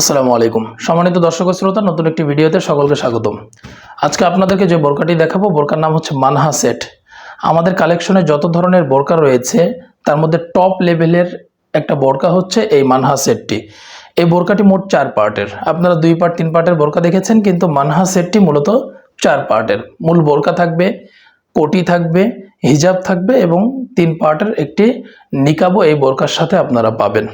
আসসালামু আলাইকুম। সম্মানিত দর্শক শ্রোতা, নতুন একটি ভিডিওতে সকলকে স্বাগতম। আজকে আপনাদেরকে যে বোরকাটি দেখাবো, বোরকার নাম হচ্ছে মানহা সেট। আমাদের কালেকশনে যত ধরনের বোরকা রয়েছে, তার মধ্যে টপ লেভেলের একটা বোরকা হচ্ছে এই মানহা সেটটি। এই বোরকাটি মোট চার পার্টের। আপনারা দুই পার্ট, তিন পার্টের বোরকা দেখেছেন, কিন্তু মানহা সেটটি মূলত চার পার্টের। মূল বোরকা থাকবে, কোটি থাকবে হিজাব থাকবে এবং তিন পার্টের একটি নিকাবও এই বোরকার সাথে আপনারা পাবেন।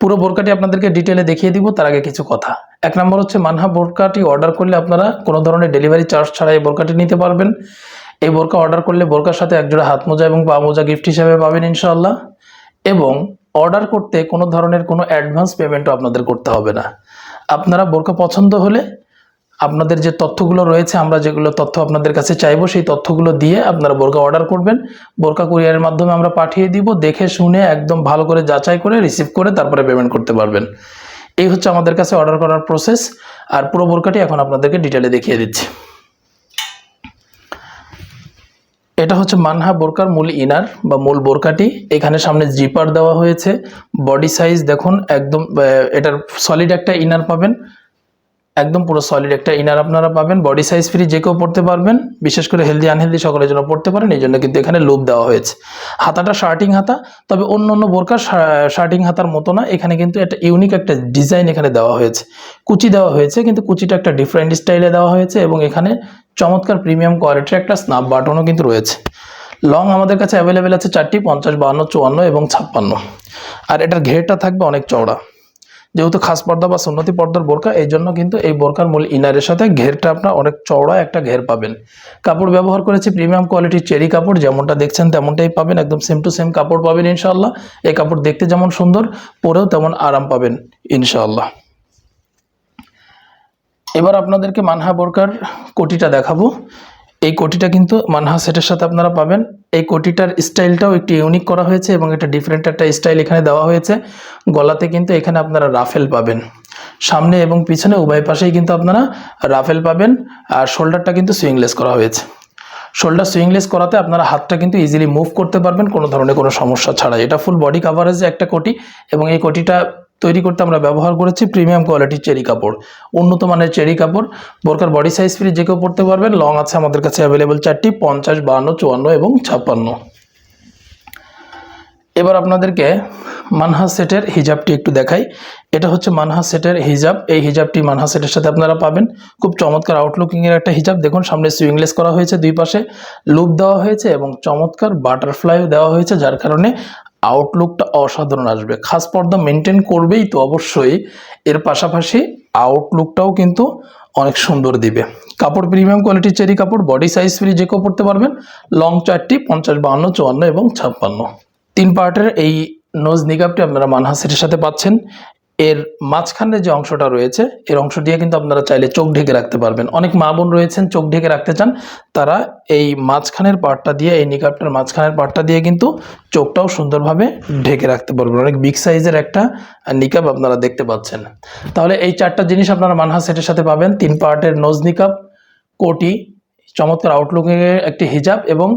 পুরো বোরকাটি আপনাদেরকে ডিটেলে দেখিয়ে দিব, তার আগে কিছু কথা। এক নম্বর হচ্ছে, মানহা বোরকাটি অর্ডার করলে আপনারা কোনো ধরনের ডেলিভারি চার্জ ছাড়া এই বোরকাটি নিতে পারবেন। এই বোরকা অর্ডার করলে বোরকার সাথে একজোড়া হাত মোজা এবং পা মোজা গিফট হিসাবে পাবেন ইনশাআল্লাহ। এবং অর্ডার করতে কোনো ধরনের কোনো অ্যাডভান্স পেমেন্টও আপনাদের করতে হবে না। আপনারা বোরকা পছন্দ হলে আপনাদের যে তথ্যগুলো রয়েছে, আমরা যেগুলো তথ্য আপনাদের কাছে চাইব, সেই তথ্যগুলো দিয়ে আপনারা বোরকা অর্ডার করবেন। বোরকা কুরিয়ারের মাধ্যমে আমরা পাঠিয়ে দিব, দেখে শুনে একদম ভালো করে যাচাই করে রিসিভ করে তারপরে পেমেন্ট করতে পারবেন। এই হচ্ছে আমাদের কাছে অর্ডার করার প্রসেস আর পুরো বোরকাটি এখন আপনাদেরকে ডিটেলে দেখিয়ে দিচ্ছি। এটা হচ্ছে মানহা বোরকার মূল ইনার বা মূল বোরকাটি। এখানে সামনে জিপার দেওয়া হয়েছে। বডি সাইজ দেখুন, একদম এটার সলিড একটা ইনার পাবেন। একদম পুরো সলিড একটা ইনার আপনারা পাবেন বডি সাইজ ফ্রি যে কেউ পড়তে পারবেন, বিশেষ করে হেলদি আনহেলদি সকলের জন্য পড়তে পারেন, এই জন্য কিন্তু এখানে লুপ দেওয়া হয়েছে। হাতাটা শার্টিং হাতা, তবে অন্য অন্য বোরকার শার্টিং হাতার মতো না, এখানে কিন্তু একটা ইউনিক একটা ডিজাইন এখানে দেওয়া হয়েছে। কুচি দেওয়া হয়েছে, কিন্তু কুচিটা একটা ডিফারেন্ট স্টাইলে দেওয়া হয়েছে এবং এখানে চমৎকার প্রিমিয়াম কোয়ালিটির একটা স্নাপ বাটনও কিন্তু রয়েছে। লং আমাদের কাছে অ্যাভেলেবেল আছে চারটি, পঞ্চাশ, বাহান্ন, চুয়ান্ন এবং ছাপ্পান্ন। আর এটার ঘেরটা থাকবে অনেক চওড়া। যেহেতু খাস পর্দা বা সুন্নতি পর্দার বোরকা, এই জন্য কিন্তু এই বোরকার মূল ইনারের সাথে ঘেরটা আপনার অনেক চওড়া একটা ঘের পাবেন। কাপড় ব্যবহার করেছি প্রিমিয়াম কোয়ালিটির চেরি কাপড়, যেমনটা দেখছেন তেমনটাই পাবেন, একদম সেম টু সেম কাপড় পাবেন ইনশাআল্লাহ। এই কাপড় দেখতে যেমন সুন্দর, পরেও তেমন আরাম পাবেন ইনশাআল্লাহ। এবার আপনাদেরকে মানহা বোরকার কোটিটা দেখাবো। এই কোটিটা কিন্তু মানহা সেটের সাথে আপনারা পাবেন। এই কোটিটার স্টাইলটাও একটু ইউনিক করা হয়েছে এবং এটা ডিফারেন্ট একটা স্টাইল এখানে দেওয়া হয়েছে। গলাতে কিন্তু এখানে আপনারা রাফেল পাবেন। সামনে এবং পিছনে উভয় পাশেই কিন্তু আপনারা রাফেল পাবেন আর শোল্ডারটা কিন্তু সুইংলেস করা হয়েছে। শোল্ডার সুইংলেস করাতে আপনারা হাতটা কিন্তু ইজিলি মুভ করতে পারবেন, কোনো ধরনের কোনো সমস্যা ছাড়া এটা ফুল বডি কাভারেজ একটা কোটি এবং এই কোটিটা তৈরি করতে আমরা ব্যবহার করেছি প্রিমিয়াম কোয়ালিটির চেরি কাপড়। উন্নত মানের চেরি কাপড়, বোরকার বডি সাইজ ফ্রি যে কেউ পড়তে পারবেন। লং আছে আমাদের কাছে অ্যাভেলেবেল চারটি, পঞ্চাশ, বাহান্ন, চুয়ান্ন এবং ছাপ্পান্ন। এবার আপনাদেরকে মানহা সেটের হিজাবটি একটু দেখাই। এটা হচ্ছে মানহা সেটের হিজাব। এই হিজাবটি মানহা সেটের সাথে আপনারা পাবেন। খুব চমৎকার আউটলুকিংয়ের একটা হিজাব। দেখুন, সামনে সুইংলেস করা হয়েছে দুই পাশে। লুপ দেওয়া হয়েছে এবং চমৎকার বাটারফ্লাইও দেওয়া হয়েছে, যার কারণে আউটলুকটা অসাধারণ আসবে। খাস পর্দা মেনটেন করবেই তো অবশ্যই। এর পাশাপাশি আউটলুকটাও কিন্তু অনেক সুন্দর দিবে। কাপড় প্রিমিয়াম কোয়ালিটির চেরি কাপড় বডি সাইজ ফ্রি যে কেউ পড়তে পারবেন লং চারটি, পঞ্চাশ, বাহান্ন, চুয়ান্ন এবং ছাপ্পান্ন। তিন পার্টের এই নোজ নিকাপটি আপনারা মানহাসের সাথে পাচ্ছেন। এর মাঝখানে যে অংশটা রয়েছে, এর অংশ দিয়ে কিন্তু আপনারা চাইলে চোখ ঢেকে রাখতে পারবেন। অনেক মা বোন রয়েছেন, চোখ ঢেকে রাখতে চান, তারা এই মাঝখানের পার্টটা দিয়ে, এই নিকাপটার মাঝখানের পার্টটা দিয়ে কিন্তু চোখটাও সুন্দরভাবে ঢেকে রাখতে পারবেন। অনেক বিগ সাইজের একটা নিকাপ আপনারা দেখতে পাচ্ছেন। তাহলে এই চারটা জিনিস আপনারা মানহা সেটের সাথে পাবেন। তিন পার্টের নোজ নিকাপ, কোটি চমৎকার আউটলুকিং এর একটি হিজাব এবং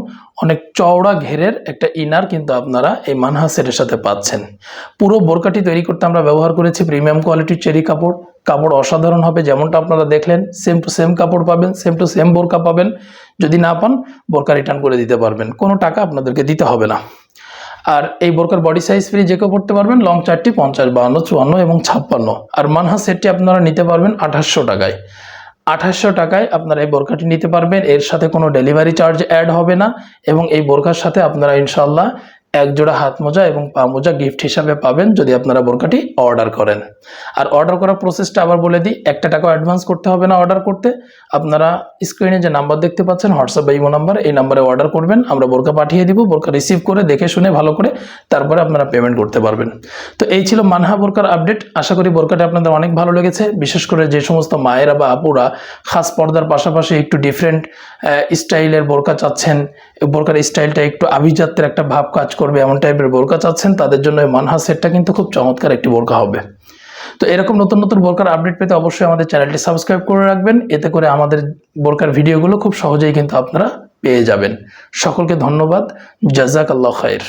অনেক চওড়া ঘেরের একটা ইনার কিন্তু আপনারা এই মানহা সেটের সাথে পাচ্ছেন। পুরো বোরকাটি তৈরি করতে আমরা ব্যবহার করেছি প্রিমিয়াম কোয়ালিটির চেরি কাপড়। কাপড় অসাধারণ হবে যেমনটা আপনারা দেখলেন সেম টু সেম কাপড় পাবেন সেম টু সেম বোরকা পাবেন। যদি না পান, বোরকা রিটার্ন করে দিতে পারবেন। কোনো টাকা আপনাদেরকে দিতে হবে না। আর এই বোরকার বডি সাইজ ফ্রি যে কেউ পড়তে পারবেন লং চারটি পঞ্চাশ বাহান্ন, চুয়ান্ন এবং ছাপ্পান্ন। আর মানহা সেটটি আপনারা নিতে পারবেন আঠাশশো টাকায়। আঠাশশো টাকায় আপনারা এই বোরখাটি নিতে পারবেন। এর সাথে কোনো ডেলিভারি চার্জ অ্যাড হবে না এবং এই বোরখার সাথে আপনারা ইনশাল্লাহ এক জোড়া হাত মোজা এবং পা মোজা গিফট হিসাবে পাবেন যদি আপনারা বোরকাটি অর্ডার করেন। আর অর্ডার করার প্রসেসটা আবার বলে দিই, একটা টাকা অ্যাডভান্স করতে হবে না অর্ডার করতে। আপনারা স্ক্রিনে যে নাম্বার দেখতে পাচ্ছেন হোয়াটসঅ্যাপ বা ইমো নাম্বার এই নাম্বারে অর্ডার করবেন, আমরা বোরকা পাঠিয়ে দিব, বোরকা রিসিভ করে, দেখে শুনে, ভালো করে, তারপরে আপনারা পেমেন্ট করতে পারবেন। তো এই ছিল মানহা বোরকার আপডেট আশা করি বোরকাটা আপনাদের অনেক ভালো লেগেছে। বিশেষ করে যে সমস্ত মায়েরা বা আপুরা খাস পর্দার পাশাপাশি একটু ডিফারেন্ট স্টাইলের বোরকা চাচ্ছেন, বোরকার স্টাইলটা একটু আভিজাত্যের একটা ভাব কাজ করবে এমন টাইপের বোরকা চাচ্ছেন, তাদের জন্য মানহা সেটটা কিন্তু খুব চমৎকার একটি বোরকা হবে। তো এরকম নতুন নতুন বোরকার আপডেট পেতে অবশ্যই আমাদের চ্যানেলটি সাবস্ক্রাইব করে রাখবেন, এতে করে আমাদের বোরকার ভিডিওগুলো খুব সহজেই কিন্তু আপনারা পেয়ে যাবেন। সকলকে ধন্যবাদ জাজাক আল্লাহ খায়ের